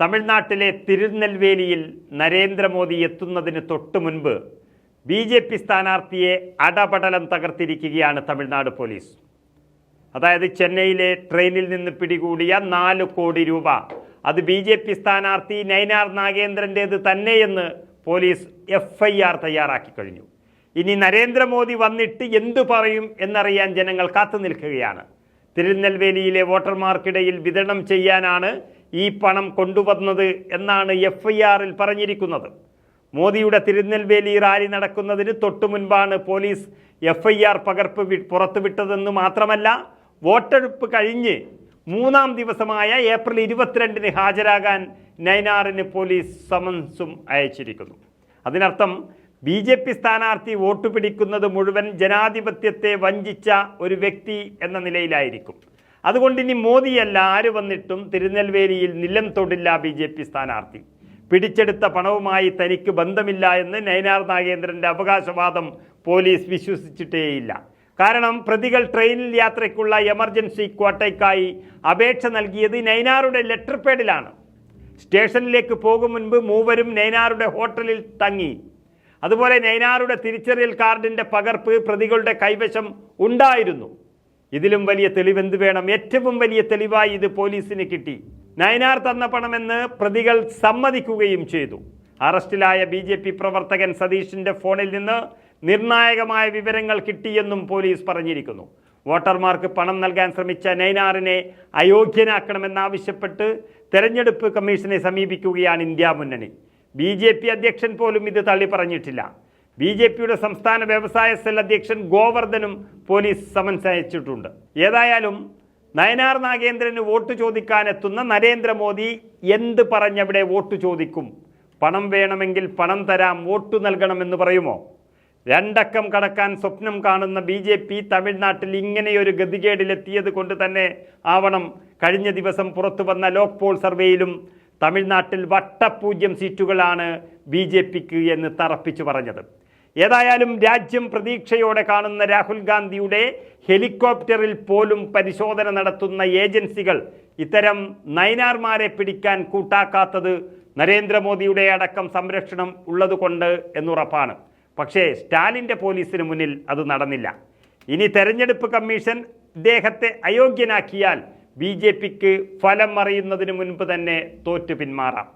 തമിഴ്നാട്ടിലെ തിരുനെൽവേലിയിൽ നരേന്ദ്രമോദി എത്തുന്നതിന് തൊട്ടു മുൻപ് ബി ജെ പി സ്ഥാനാർത്ഥിയെ അടപടലം തകർത്തിരിക്കുകയാണ് തമിഴ്നാട് പോലീസ്. അതായത് ചെന്നൈയിലെ ട്രെയിനിൽ നിന്ന് പിടികൂടിയ നാല് കോടി രൂപ. അത് ബി ജെ പി സ്ഥാനാർത്ഥി നൈനാർ നാഗേന്ദ്രന്റേത് തന്നെയെന്ന് പോലീസ് എഫ് ഐ ആർ തയ്യാറാക്കി കഴിഞ്ഞു. ഇനി നരേന്ദ്രമോദി വന്നിട്ട് എന്തു പറയും എന്നറിയാൻ ജനങ്ങൾ കാത്തു നിൽക്കുകയാണ്. തിരുനെൽവേലിയിലെ വോട്ടർമാർക്കിടയിൽ വിതരണം ചെയ്യാനാണ് ഈ പണം കൊണ്ടുവന്നത് എന്നാണ് എഫ് ഐ ആറിൽ പറഞ്ഞിരിക്കുന്നത്. മോദിയുടെ തിരുനെൽവേലി റാലി നടക്കുന്നതിന് തൊട്ടു മുൻപാണ് പോലീസ് എഫ് ഐ ആർ പകർപ്പ് പുറത്തുവിട്ടതെന്ന് മാത്രമല്ല വോട്ടെടുപ്പ് കഴിഞ്ഞ് മൂന്നാം ദിവസമായ ഏപ്രിൽ ഇരുപത്തിരണ്ടിന് ഹാജരാകാൻ നൈനാറിന് പോലീസ് സമൻസും അയച്ചിരിക്കുന്നു. അതിനർത്ഥം ബി ജെ പി സ്ഥാനാർത്ഥി വോട്ട് പിടിക്കുന്നത് മുഴുവൻ ജനാധിപത്യത്തെ വഞ്ചിച്ച ഒരു വ്യക്തി എന്ന നിലയിലായിരിക്കും. അതുകൊണ്ട് ഇനി മോദിയല്ല ആര് വന്നിട്ടും തിരുനെൽവേലിയിൽ നിലം തൊടില്ല ബി ജെ പി സ്ഥാനാർത്ഥി. പിടിച്ചെടുത്ത പണവുമായി തനിക്ക് ബന്ധമില്ല എന്ന് നയനാർ നാഗേന്ദ്രന്റെ അവകാശവാദം പോലീസ് വിശ്വസിച്ചിട്ടേയില്ല. കാരണം പ്രതികൾ ട്രെയിനിൽ യാത്രയ്ക്കുള്ള എമർജൻസി ക്വാട്ടയ്ക്കായി അപേക്ഷ നൽകിയത് നൈനാറുടെ ലെറ്റർ പേഡിലാണ്. സ്റ്റേഷനിലേക്ക് പോകും മുൻപ് മൂവരും നൈനാറുടെ ഹോട്ടലിൽ തങ്ങി. അതുപോലെ നൈനാറുടെ തിരിച്ചറിയൽ കാർഡിന്റെ പകർപ്പ് പ്രതികളുടെ കൈവശം ഉണ്ടായിരുന്നു. ഇതിലും വലിയ തെളിവ് എന്ത് വേണം? ഏറ്റവും വലിയ തെളിവായി ഇത് പോലീസിന് കിട്ടി. നയനാർ തന്ന പണമെന്ന് പ്രതികൾ സമ്മതിക്കുകയും ചെയ്തു. അറസ്റ്റിലായ ബി ജെ പി പ്രവർത്തകൻ സതീഷിന്റെ ഫോണിൽ നിന്ന് നിർണായകമായ വിവരങ്ങൾ കിട്ടിയെന്നും പോലീസ് പറഞ്ഞിരിക്കുന്നു. വോട്ടർമാർക്ക് പണം നൽകാൻ ശ്രമിച്ച നൈനാറിനെ അയോഗ്യനാക്കണമെന്നാവശ്യപ്പെട്ട് തെരഞ്ഞെടുപ്പ് കമ്മീഷനെ സമീപിക്കുകയാണ് ഇന്ത്യ മുന്നണി. ബി ജെ പി അധ്യക്ഷൻ പോലും ഇത് തള്ളി പറഞ്ഞിട്ടില്ല ബി ജെ പിയുടെ സംസ്ഥാന വ്യവസായ സെൽ അധ്യക്ഷൻ ഗോവർദ്ധനും പോലീസ് സമൻസ് അയച്ചിട്ടുണ്ട്. ഏതായാലും നയനാർ നാഗേന്ദ്രന് വോട്ട് ചോദിക്കാനെത്തുന്ന നരേന്ദ്രമോദി എന്ത് പറഞ്ഞവിടെ വോട്ട് ചോദിക്കും? പണം വേണമെങ്കിൽ പണം തരാം വോട്ട് നൽകണമെന്ന് പറയുമോ? രണ്ടക്കം കടക്കാൻ സ്വപ്നം കാണുന്ന ബി ജെ പി തമിഴ്നാട്ടിൽ ഇങ്ങനെയൊരു ഗതികേടിലെത്തിയത് കൊണ്ട് തന്നെ ആവണം കഴിഞ്ഞ ദിവസം പുറത്തു വന്ന ലോക്പോൾ സർവേയിലും തമിഴ്നാട്ടിൽ വട്ടപൂജ്യം സീറ്റുകളാണ് ബി ജെ പിക്ക് എന്ന് തറപ്പിച്ചു പറഞ്ഞത്. ഏതായാലും രാജ്യം പ്രതീക്ഷയോടെ കാണുന്ന രാഹുൽ ഗാന്ധിയുടെ ഹെലികോപ്റ്ററിൽ പോലും പരിശോധന നടത്തുന്ന ഏജൻസികൾ ഇത്തരം നയനാർമാരെ പിടിക്കാൻ കൂട്ടാക്കാത്തത് നരേന്ദ്രമോദിയുടെ അടക്കം സംരക്ഷണം ഉള്ളതുകൊണ്ട് എന്നുറപ്പാണ്. പക്ഷേ സ്റ്റാലിന്റെ പോലീസിന് മുന്നിൽ അത് നടന്നില്ല. ഇനി തെരഞ്ഞെടുപ്പ് കമ്മീഷൻ ഇദ്ദേഹത്തെ അയോഗ്യനാക്കിയാൽ ബി ജെ പിക്ക് ഫലം അറിയുന്നതിന് മുൻപ് തന്നെ തോറ്റു പിന്മാറാം